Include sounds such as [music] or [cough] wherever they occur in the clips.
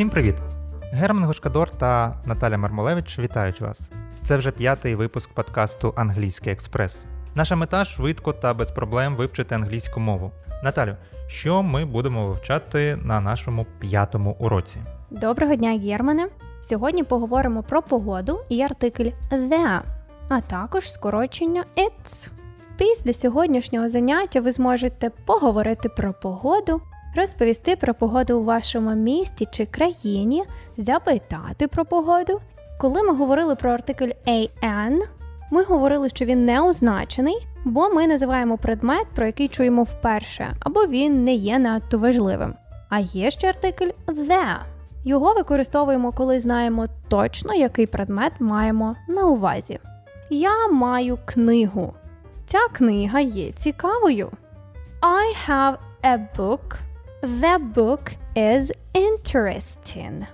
Всім привіт! Герман Гошкадор та Наталя Мармолевич вітають вас. Це вже п'ятий випуск подкасту Англійський експрес. Наша мета швидко та без проблем вивчити англійську мову. Наталю, що ми будемо вивчати на нашому п'ятому уроці? Доброго дня, Германе! Сьогодні поговоримо про погоду і артикль the, а також скорочення it's. Після сьогоднішнього заняття ви зможете поговорити про погоду, розповісти про погоду у вашому місті чи країні, запитати про погоду. Коли ми говорили про артикль an, ми говорили, що він не означений, бо ми називаємо предмет, про який чуємо вперше, або він не є надто важливим. А є ще артикль the. Його використовуємо, коли знаємо точно, який предмет маємо на увазі. Я маю книгу. Ця книга є цікавою. I have a book. The book is interesting.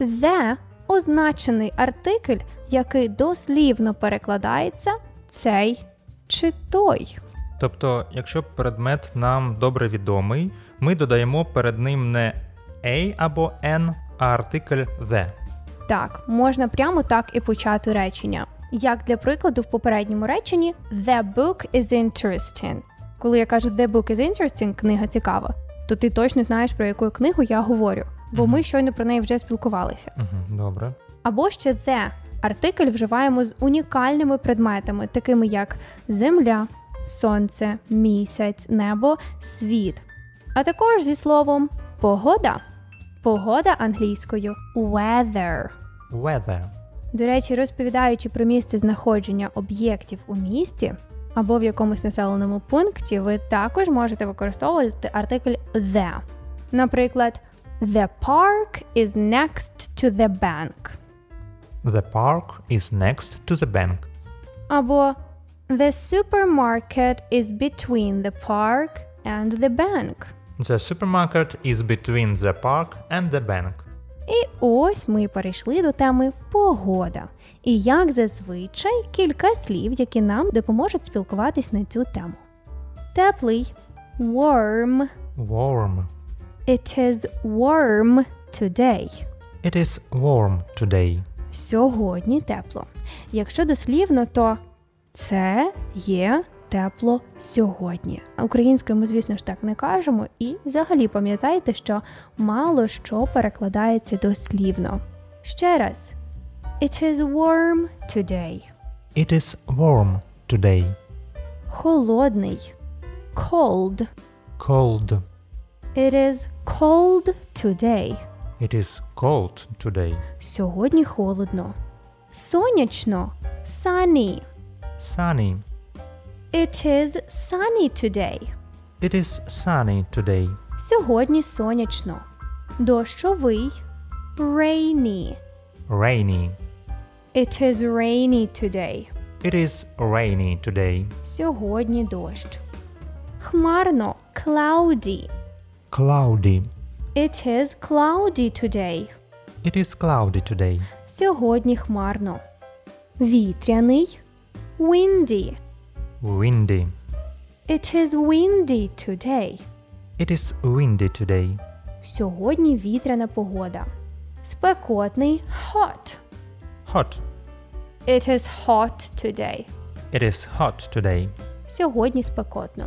The означений артикль, який дослівно перекладається цей чи той. Тобто, якщо предмет нам добре відомий, ми додаємо перед ним не a або n, а артикль the. Так, можна прямо так і почати речення. Як для прикладу, в попередньому реченні The book is interesting. Коли я кажу The book is interesting, книга цікава, то ти точно знаєш, про яку книгу я говорю, бо Мгм. ми щойно про неї вже спілкувалися. Угу, добре. Або ще the артикль вживаємо з унікальними предметами, такими як земля, сонце, місяць, небо, світ. А також зі словом погода. Погода англійською weather. Weather. До речі, розповідаючи про місце знаходження об'єктів у місті або в якомусь населеному пункті, ви також можете використовувати артикль the. Наприклад, The park is next to the bank. The park is next to the bank. Або The supermarket is between the park and the bank. The supermarket is between the park and the bank. І ось ми перейшли до теми погода. І як зазвичай кілька слів, які нам допоможуть спілкуватись на цю тему. Теплий warm. Warm. It is warm today. It is warm today. Сьогодні тепло. Якщо дослівно, то це є тепло сьогодні. Українською ми, звісно ж, так не кажемо, і взагалі пам'ятайте, що мало що перекладається дослівно. Ще раз. It is warm today. It is warm today. Холодний. Cold. Cold. It is cold today. It is cold today. Сьогодні холодно. Сонячно. Sunny. Sunny. It is sunny today. It is sunny today. Сьогодні сонячно. Дощовий. Rainy. Rainy. It is rainy today. It is rainy today. Сьогодні дощ. Хмарно. Cloudy. Cloudy. It is cloudy today. It is cloudy today. Сьогодні хмарно. Вітряний. Windy. Windy. It is windy today. It is windy today. Сьогодні вітряна погода. Спекотний hot. Hot. It is hot today. It is hot today. Сьогодні спекотно.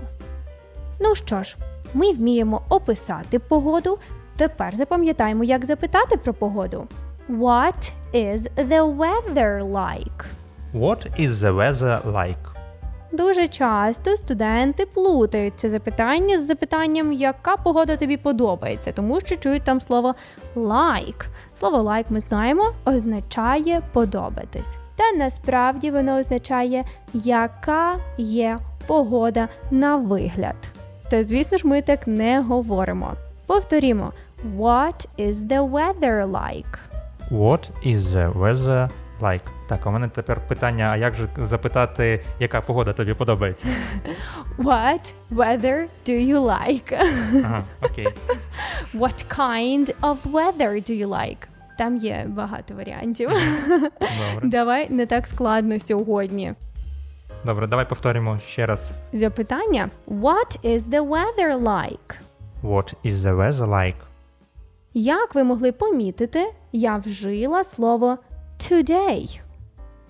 Ну що ж, ми вміємо описати погоду. Тепер запам'ятаємо, як запитати про погоду. What is the weather like? What is the weather like? Дуже часто студенти плутають це запитання з запитанням, яка погода тобі подобається, тому що чують там слово like. Слово like ми знаємо означає подобатись. Та насправді воно означає, яка є погода на вигляд. Та звісно ж, ми так не говоримо. Повторімо: What is the weather like? What is the weather like? Так, у мене тепер питання: а як же запитати, яка погода тобі подобається? [laughs] What weather do you like? [laughs] Ага, окей. What kind of weather do you like? Там є багато варіантів. [laughs] Добре. Давай не так складно сьогодні. Добре, давай повторимо ще раз. Запитання: What is the weather like? What is the weather like? Як ви могли помітити, я вжила слово today,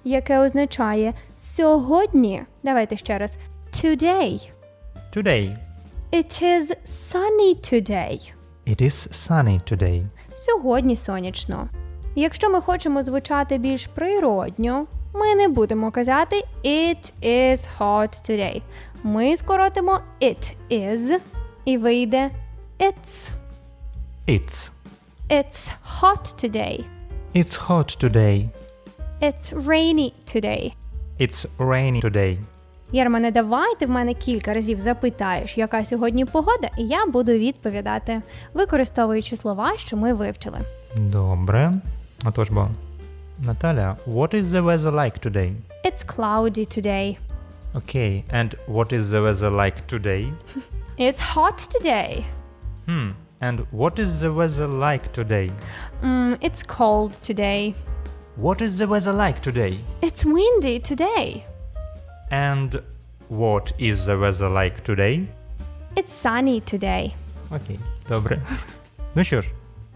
яке означає сьогодні. Давайте ще раз. Today. Today. It is sunny today. It is sunny today. Сьогодні сонячно. Якщо ми хочемо звучати більш природньо, ми не будемо казати It is hot today. Ми скоротимо it is і вийде it's. It's. It's hot today. It's hot today. It's rainy today. It's rainy today. Єрмане, давай ти в мене кілька разів запитаєш, яка сьогодні погода, і я буду відповідати, використовуючи слова, що ми вивчили. Добре. Отож бо. Наталя, what is the weather like today? It's cloudy today. Okay, and what is the weather like today? It's hot today. Hmm, and what is the weather like today? Mm, it's cold today. What is the weather like today? It's windy today. And what is the weather like today? It's sunny today. Окей, добре. Ну що ж,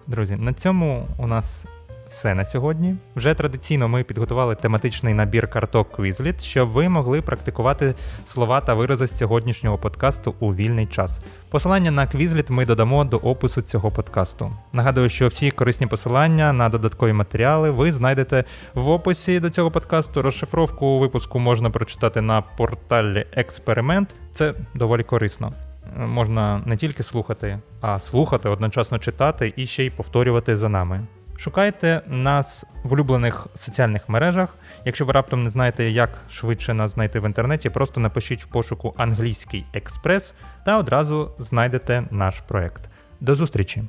друзі, на цьому у нас все на сьогодні. Вже традиційно ми підготували тематичний набір карток Quizlet, щоб ви могли практикувати слова та вирази з сьогоднішнього подкасту у вільний час. Посилання на Quizlet ми додамо до опису цього подкасту. Нагадую, що всі корисні посилання на додаткові матеріали ви знайдете в описі до цього подкасту. Розшифровку випуску можна прочитати на порталі Експеримент. Це доволі корисно можна не тільки слухати, а слухати, одночасно читати і ще й повторювати за нами. Шукайте нас в улюблених соціальних мережах. Якщо ви раптом не знаєте, як швидше нас знайти в інтернеті, просто напишіть в пошуку англійський експрес та одразу знайдете наш проект. До зустрічі!